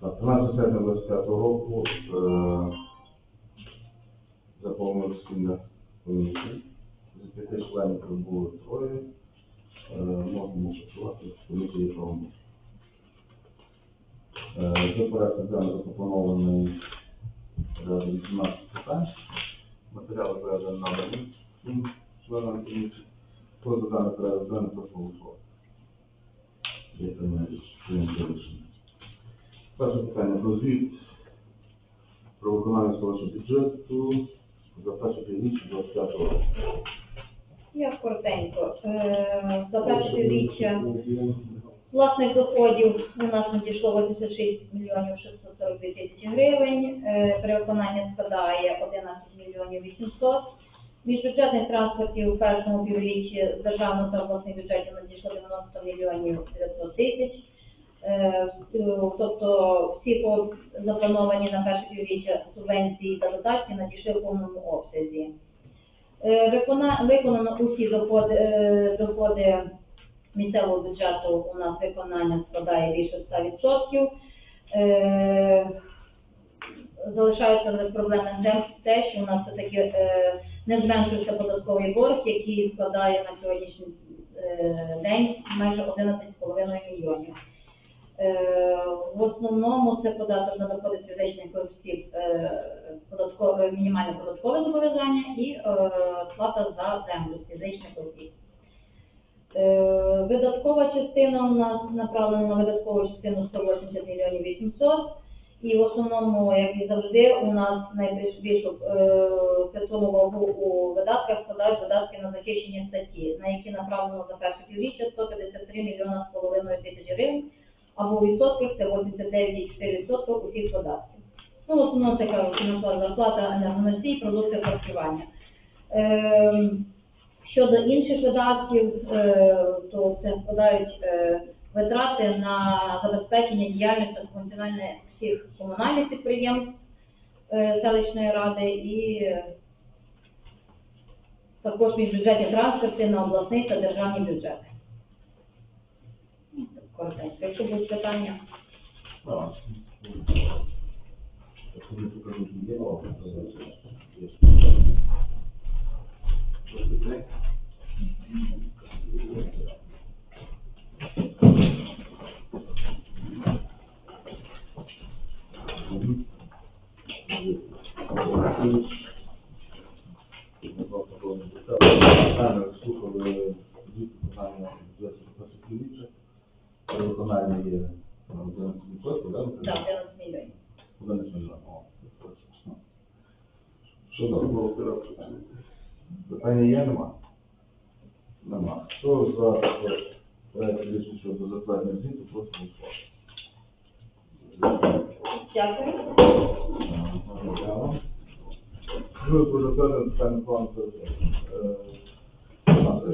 Так, 13 серпня 25 року е, заповнив сім'я комісії. З п'яти членів прибуло троє. Е, Можемо працювати в комісії правомочі. До порядку денного запропонований е, 18 питань. Матеріали передані надані всім членам комісії. Хто за даний порядок прошу голосувати. Є прийняття рішення. Перше питання про звіт про виконання свого бюджету за перше півріччя 25 року. Я коротенько. Е, За перше півріччя власних доходів у нас надійшло 86 мільйонів 642 тисячі гривень. Е, Перевиконання складає 11 мільйонів 800. Міжбюджетних транспортів у першому півріччі з державного та обласних бюджетів надійшло 90 мільйонів 900 тисяч. Е, Тобто всі заплановані на перше півріччя субвенції та дотації надійшли в повному обсязі. Е, Виконано усі доходи, е, доходи місцевого бюджету у нас виконання складає більше 100%. Е, Залишається проблемним тем те, що у нас все-таки е, не зменшився податковий борг, який складає на сьогоднішній е, день майже 11,5 мільйонів. Е, В основному це податок на доходи фізичних осіб, е, податкове, мінімальне податкове зобов'язання і е, плата за землю фізичних осіб. Видаткова частина у нас направлена на видаткову частину 180 мільйонів 800. І в основному, як і завжди, у нас найбільшу е, вагу у видатках складають видатки на захищені статті, на які направлено за перше півріччя 153 мільйона з половиною тисяч гривень, або у відсотках це 89,4% усіх податків. Ну, в основному це кажуть, фінансова зарплата, енергоносій, продукти харчування. Ем, Щодо інших видатків, е, то це складають е, витрати на забезпечення діяльності та функціонування всіх комунальних підприємств е, селищної ради і е, також міжбюджетні транспорти на обласний та державні бюджети. Коротенько. Якщо будуть питання, Так. Якщо не покажуть, є, о, є. Мгм. Питання слухали звіт виконання бюджету перших півріччя. Перевиконання є на 11%, да? так, 11 мільйонів. Куди не сміжно? О, точно. Що далі? Питання є, нема? Нема. Хто за е, проект рішення щодо затвердження звіту, прошу голосувати. Дякую. Друге, про затвердження передачі. А, це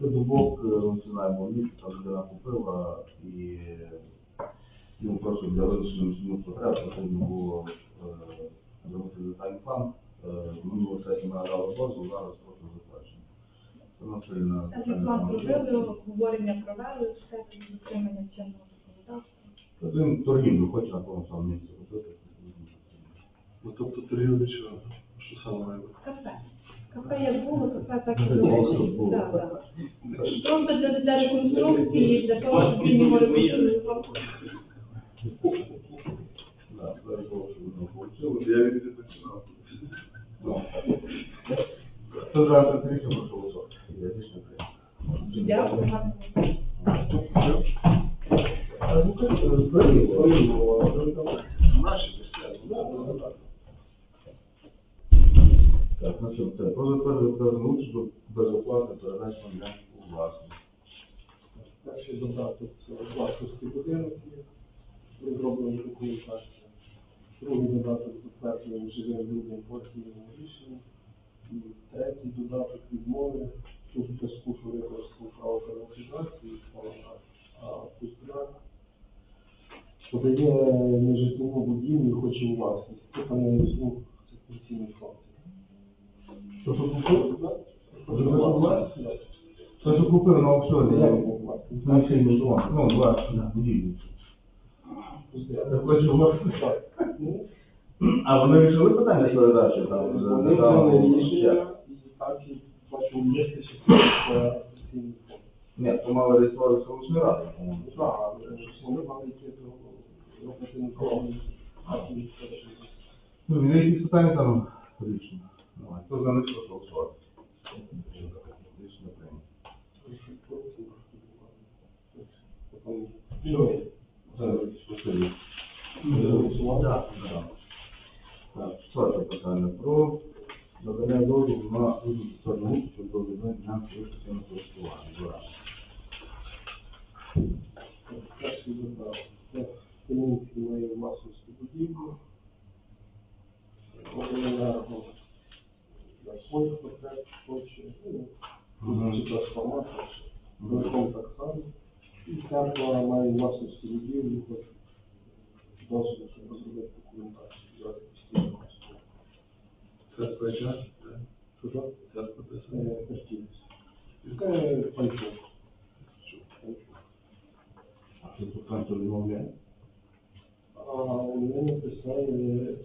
ми дубок е, національного міста, там людина купила і йому просто для вирішення потреб потрібно було е, зробити детальний план. Е, Минулого сесії ми надали дозвіл, зараз просто затвердження. Це на це на Так, як план зробили, обговорення провели, все дотримання чинного законодавства. Він торгівлю хоче на тому самому місці робити. Ну, тобто торгівля що? Що саме має бути? Кафе. Кафе як було, кафе так і було. Да, да. Просто для, для реконструкції, для того, щоб він його реконструював. Да, воно вийшло. Я від Хто за це рішення, голосувати. Рішення прийняв. Дякую, гарно. Наші місцеві. Так, значить, це про затвердження певну участь до безоплати передачі для у власність. Перший додаток це власності будинок є, розроблено документацію. Другий додаток затверджений живим людям квартирному рішенню. І третій додаток відмови тут зв'язку, що використав право приватизації, а Пустяк подає нежитлову будівлю, хоче у власність. Це пане звук, це пенсійний фонд. Що тут купили? Так? Вже власність? Так. То, що на аукціоні, Я фільмі Жуан, ну, будівлі. Так хочу говорити. Ну, А вони рішили питання передачі там? за Вони прийняли рішення, і так ще фонд. Ні, то мали реєструвати селищної ради, по-моєму. Так, вони мали йти до оперативного програму. Ну, є якісь питання там рішення. Давай, хто за них прошу голосувати? Рішення прийнято. Спостерігаю. Так. Так. Так, четверте питання про надання дозволу на сторону щодо ділянки випустення користування. Два. Перший додав. Кам'янський має масовську будівлю. Обленерго для своїх потреб хоче, ну, чи трансформатор, великом так само. І Терпла має масовську будівлю, хоче дозвіл, щоб розробити документацію, взяти постійно користування. Це твоя Чужо? Це подписано. Е, Хартівський. Це панчук. А що тут відмовляє? А вони написали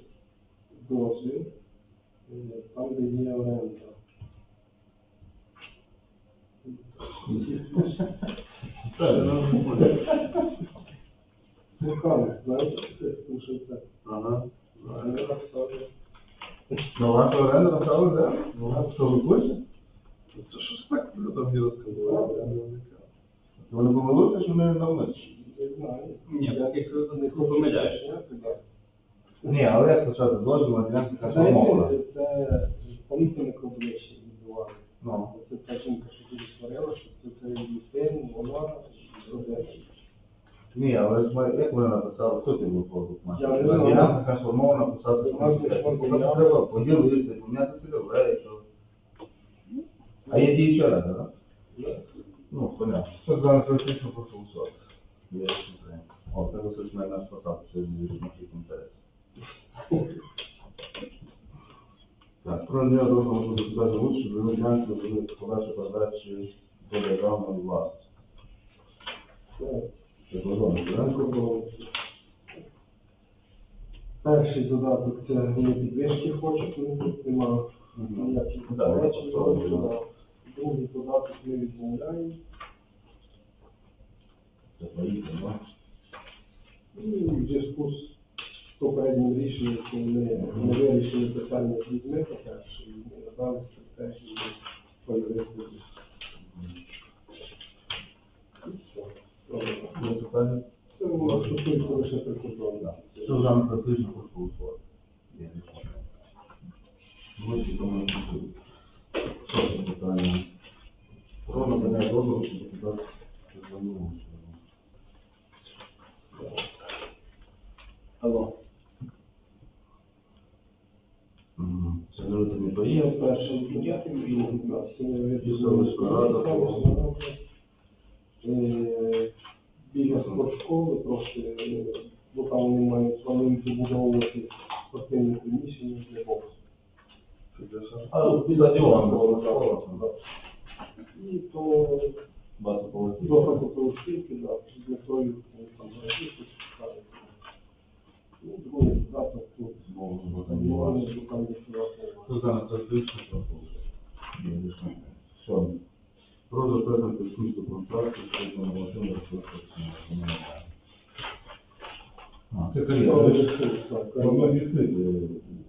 дозвіл, е, там, де є оренда. Механик, знаєте, що це тому? Ага. Вони. Ну, ваша оренда написала, да? Ну, що ви хочете? Це щось так розказували, я не знаю. Вони помилуються, що ми навмисно? Не знаю. Ні, Я поки не не помиляєш. Ні, але як почати дозвіл на ділянку трансформована? Знаєте, це помітне кладовище відбували. Ну. Це та жінка, що дуже сварила, що це це її син, вона і родина. Ні, але ж ми, як вони написали, хто ти був по Я не На знаю. ділянку трансформована писати, що У нас це є Тобто треба поділити, поміняти цільове, що. А є діюча рада, так? Ну, понятно. Що за критично прошу голосувати? Я не знаю. О, це Василь мене наш посад, що він різноманітних інтересів. Так, про не дозволу до себе залучити, до ділянки до подачі передачі до державної власності. Це кордон. Перший додаток це вони підвищки хочуть, вони тут нема ніяких заперечень. Другий додаток ми відмовляємо. Ну. І в зв'язку з попереднім рішенням, що ми не вирішили питання з людьми, по-перше, і ми надали стратегію поїздити. І все. Добре. Є питання? Це воно стосується лише прикордоння. Що за практично прошу голосувати? Я не знаю. Ну, чи тому не чую. Шосте питання. Про надання дозволу щодо подачі державного Алло. Мгм. Це люди не Є поїхали. перший додаток, другий додаток. Це Селищна рада, Е, Біля спортшколи трошки, е, бо там вони мають планують добудовувати спортивні приміщення для боксу. А тут під стадіоном було школа, там, да. І то Багато полетів. багатоповерхівки, да, з метою ну, там графіки ставити. Ну, другий додаток тут. Знову з Там стадіоном. є там є Хто за практично прошу голосувати? Сьоме. Про затвердження технічного контракту з нормативним розпорядженням. А, це кар'єра. Воно відкрити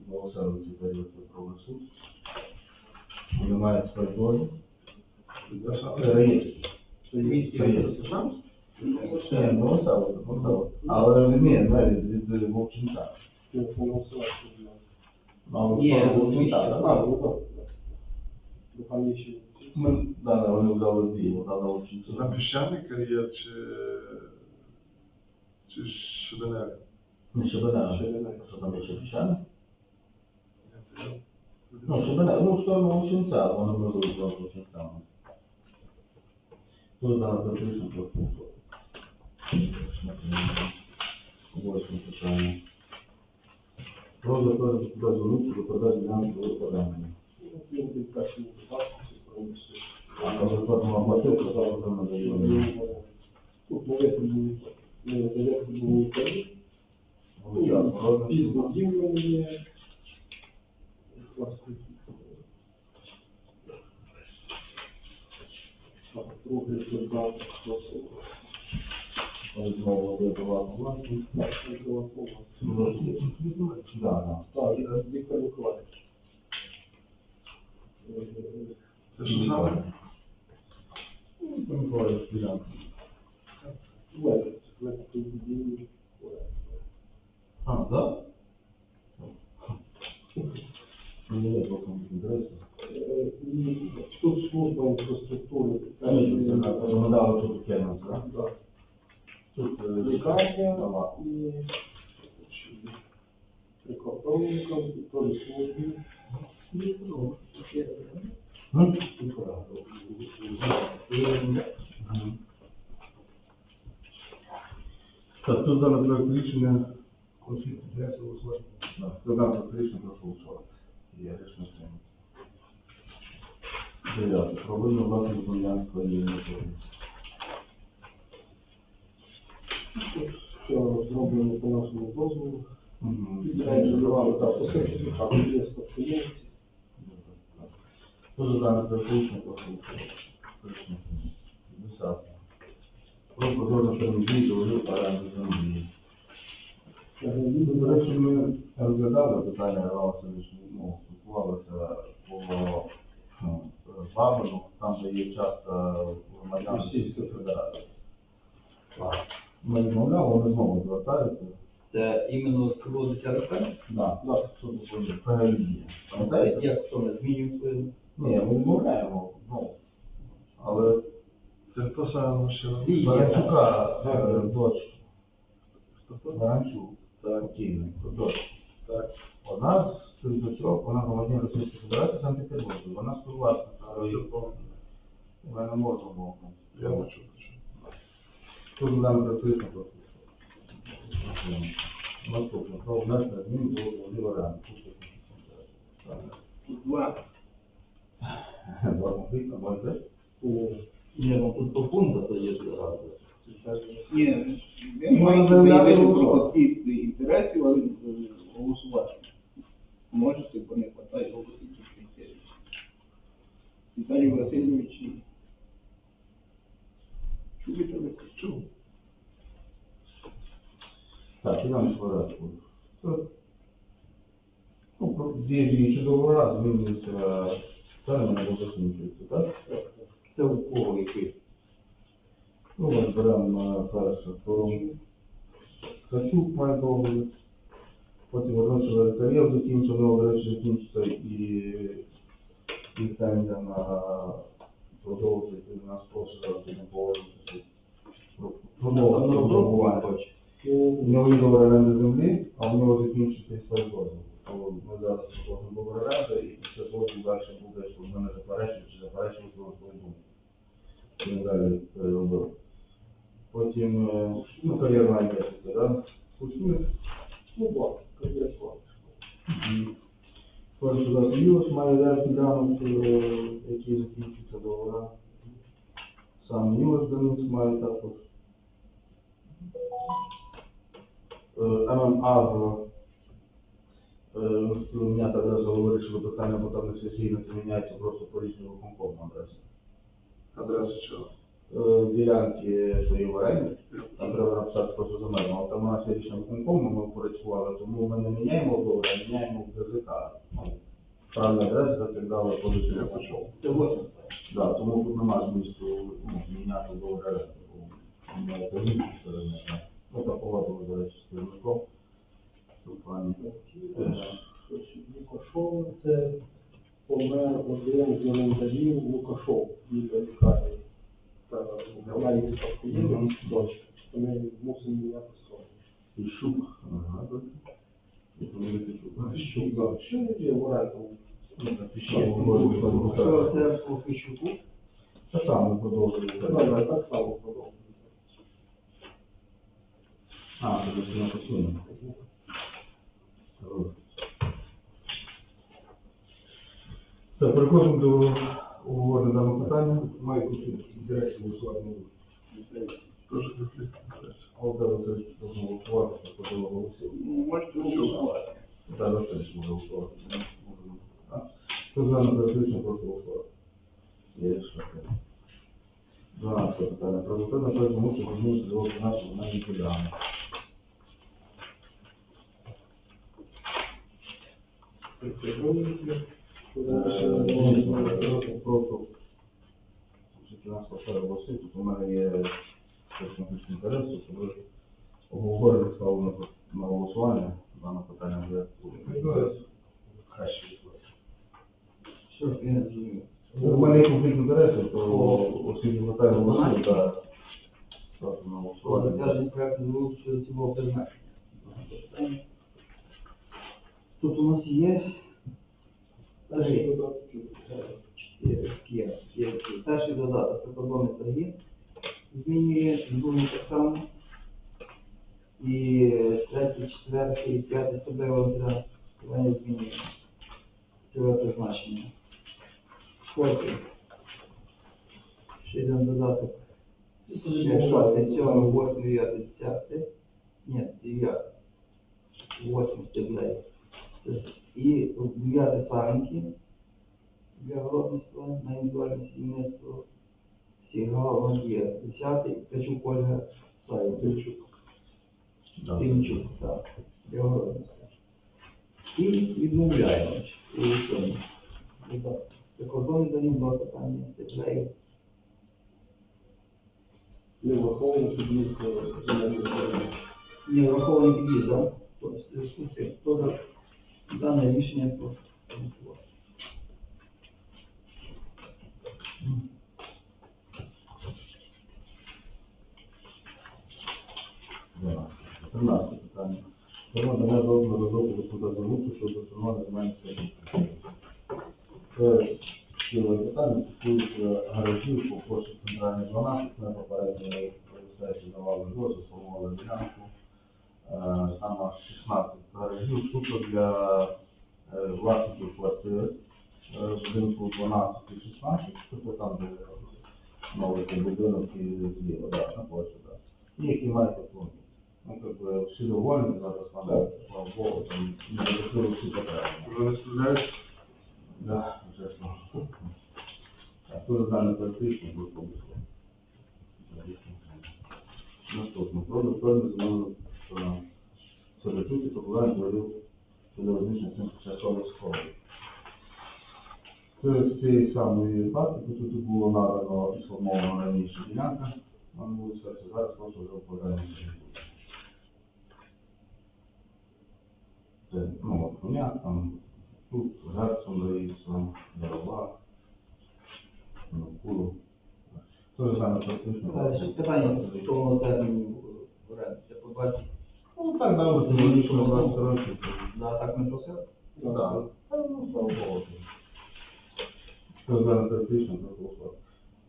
Новоселиці період правовий суд. Вони мають свої долі. Це реєстр. Це реєстр. Ні, Новоселиці, Новоселиці. Але ні, навіть від Вовчинця. А, Ні, так? А, так. Бо там є Ми, да, да, вони взяли дві, одна на Вовчинця. На піщаний кар'єр чи, чи щебеневий? Не Шебене, Шебене. що там є ще піщане? Ну, Шебене, ну, в сторону Вовчинця, воно внизу з Вовчинця. Тут зараз практично просто. Восьме питання. Про дозволу до продажу ділянки це промисловий. А коли потім оплатив, то завтра не дає. Тут витребувані, не витребувані тарифи. Ну, Під будівлями є. Власне, Так, другий солдат це? Знову вибивати власність. Так. Віктор Миколаївич. Це що саме? Ну, Миколаївич, ділянка будівлі. А, да? Ну, я потім інтересно. Е, І тут служба інфраструктури. Ми дали тут Кельманс, да? Так. Тут е, Лікарня Ага. і прикордонником, і то лі службі. Ну, Так, тут дане проект рішення конфлікт інтересів у службі. Так, тут дане проект рішення прошу голосувати. Є рішення прийнято. Дев'яте. Про вину власних Дем'янського єдиного Тут по нашому дозволу. Угу. Так, по сертифікату є спадкоємці. Дуже голосувати. Рішення прийнято. Десяте. Про продовження термін дії договорів землі. До речі, ми розглядали питання Івана ну, спілкувалися по ну, Бабину, там, де є часто громадян Російської Федерації. Ми відмовляли, вони знову звертаються. Це іменно проводиться референдум? Да, да, що це. Пам'ятаєте? Як хто не змінює свою? Ні, ми відмовляємо, ну, але Це хто саме? Ні. Баранчука, е, Так. хто? Баранчук, покійний, дочь. Так. Вона з дочок, вона громадянин Російської Федерації Санкт-Петербургу. Вона співвласниця. Не можемо було. Я бачу. Тут нам практично просто. Наступне. Про внесення змін до голови оренди. Два. Два конфлікти, може Ні, ну тут по пункту то є зразу. Ні, Ну, маєте заявляти про голосувати. конфлікт інтересів, але е, голосувати. Можете, бо не хватає голосів критерії. Віталій Васильович, чуєте ви? Чув. Так, ідемо в порядку. Це, Ну, про- дві діючі договори, змінюються терміни або закінчуються, так? Це у кого який? Ну, от беремо е, перше, то Ткачук має договір, потім водночас Веркарєв закінчив, ну, до речі, закінчиться і ліцензія на продовжити, договування. У нього є договор оренди землі, а у нього закінчиться дозволу. То Ми зараз продовжимо договор оренди і після дозволу далі буде, що ми не заперечуємо чи заперечуємо свою свою думку. Ми далі переробили. Потім, е, ну, кар'єрна ідентика, да? Культури. Ну, два, кар'єр Скоро сюди Союз має ряд ділянок, е, які закінчуються договора. Сам Юрс Денис має також. Е, ММА міняти адресу вирішили питання, бо там не сесійно це міняється просто по рішенню виконкому адреси. Адреса чого? Е, Ділянки свої в оренді, там треба написати просто але там у нас є рішення виконкому, ми порядкували, тому ми не міняємо договір, а міняємо ДЗК. Ну, Правильна адреса, так далі, по. Це восьме. Да, тому тут немає змісту ну, міняти оренди, бо це інше сторони. Ну, так погодили, до речі, з керівником. Тут пані. Лукашов, це помер один з орендарів Лукашов біля лікарні. Вона є спадкоємець, дочка. Ми мусимо. Ага, тут. І помилити шук. А, Що, не є в оренду? Так, ще говорю, що Що це. по Фіщуку? Це саме продовжує. Так само продовжуємо. А, це на посуну. Так, переходимо до обговорення даного питання. маю конфлікт інтересів голосувати не буду. Теж конфлікт інтересів. Олег Васильович должен голосувати, щоб подало голосів. Ну, можете голосувати. Так, Васильович може голосувати. Так. Хто за непереключення, прошу голосувати. Є рішення. Дванадцяте питання. Про затвердження проекту мусить змінити до нашого земельної ділянки. Е, Просто життя нас голосів, тут у мене є конфлікт оскільки нас є п'ять. Перший додаток прикордонних торгів змінює, другий так само. І третій, четвертий, п'ятий особливо для вони змінює цього призначення. Потім ще один додаток. Шостий, сьомий, восьмий, дев'ятий, десятий. Ні, дев'ятий. Восьмий стеблей. І дев'ятий саренки для городництва на індивідуальне сімейство. Сігал є. Десятий Качук Ольга Саєва. Да. Тимчук, так. Для городництва. І відмовляємо у цьому. Прикордонний за ним два питання стеблею. Не враховано під'їзд до не врахований під'їзд, да? Тобто, хто за дане рішення про проголосувати? Тринадцяте питання. Про надання дозволу розробку господарського руху щодо встановлення земельних сервісів. Це ціле питання стосується гаражів по площі центральної 12, ми попередньо сесії давали дозвіл, сформували ділянку. Саме 16 гаражів суто для е, власників квартир е, в будинку 12 і 16, тобто там, де новий будинок і зліва, да, на площі, да. І які мають автомобіль. Ну, как бы, всі довольні, зараз надо, слава Богу, там, не закрили всі потреби. Вже не стріляють? Да, чесно. А хто за дане практично буде помислити? Наступно. Про затвердження земельного плану. Сервітуті покладання дворів розміщення тимчасових сховів. З цієї самої практики тут було надано і сформовано раніше ділянка на вулиці, це зараз просто вже вкладаємо. Це, ну, от коня, там, тут Герцон дається, дрова, навколо. Те ж саме практично. Е, Питання стосовно терміну е, оренди. Це побачить. Ну, так, да, вирішили 20 років. Да, так не просив? Так. Та, ну, слава Богу. Це зараз практично проголосувати.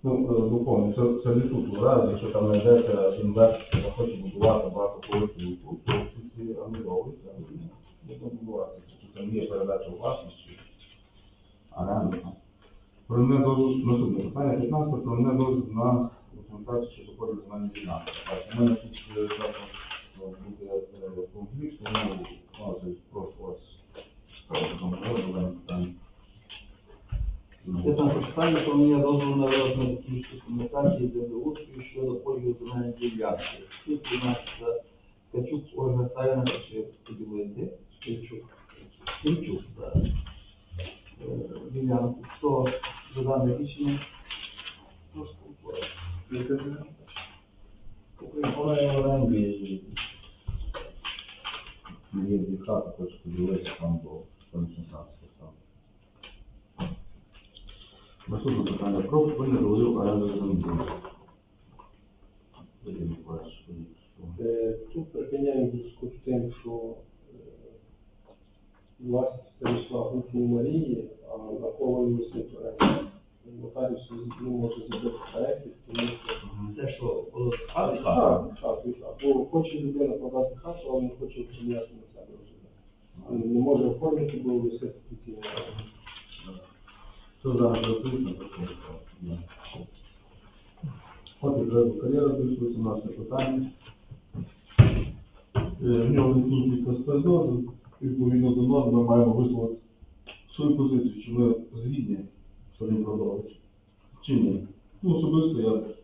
Ну, е, це, це не тут, в разі, якщо там знайдеться інвестор, який хоче будувати багато поверхів то всі ці анульовуються, не будувати. Тут там є передача власності, оренда. Про мене дозвіл, наступне питання 15, про мене дозвіл на документацію, що доходить з мене ділянки. Так, у мене тут е, також питання. Про мене дозволу на виробництво технічної комунікації землеустрою щодо поділу земельної ділянки. Тут у нас е, Ольга Савіна, чи поділити. Ткачук. Ткачук, так. Е, Ділянку. Хто за дане рішення? Прошу голосувати. Яка ділянка? Вона є в оренді. Є дві хати, хочу подивитися там до консультації там. Наступне питання. Про припинення договорів оренди землі. Вадим Миколаївич, скажіть, що? Е, Тут припиняємо в зв'язку з тим, що е, власність перейшла в Гуфні Марії, а на коло висить оренда. Нотаріус не може зробити проєкт, тому що Це що, було хати? Так, так. Бо хоче людина подати хату, але не хоче прийняти на себе вже. Не може оформити, бо висить офіційно. Що зараз працює, то що? От вже кар'єри прийшли, 17 питання. Е, В нього закінчується спецдози, відповідно до норм ми маємо висловити свою позицію, чи ми згідні з цим продовжувати, чи ні. Ну, особисто я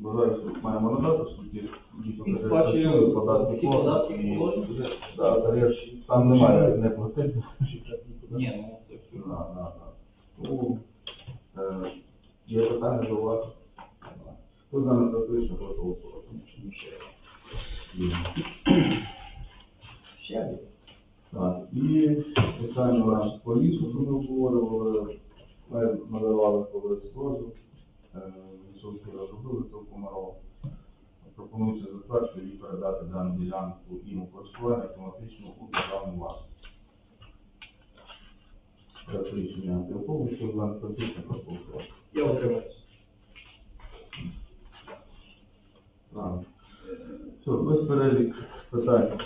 вважаю, що маємо надати, оскільки дійсно сплачує податки податки, і-. Так, ж там немає не платити. Ні, ну. На, на, на. Тому, е, є питання до вас. Хто за не запише, прошу голосувати. Ще. Так, і питання у нас по лісу, що ми обговорювали, користування у державну власність. Це рішення антиопову, що за практично проголосувати. Я утримаюся. Все, без перелік питань.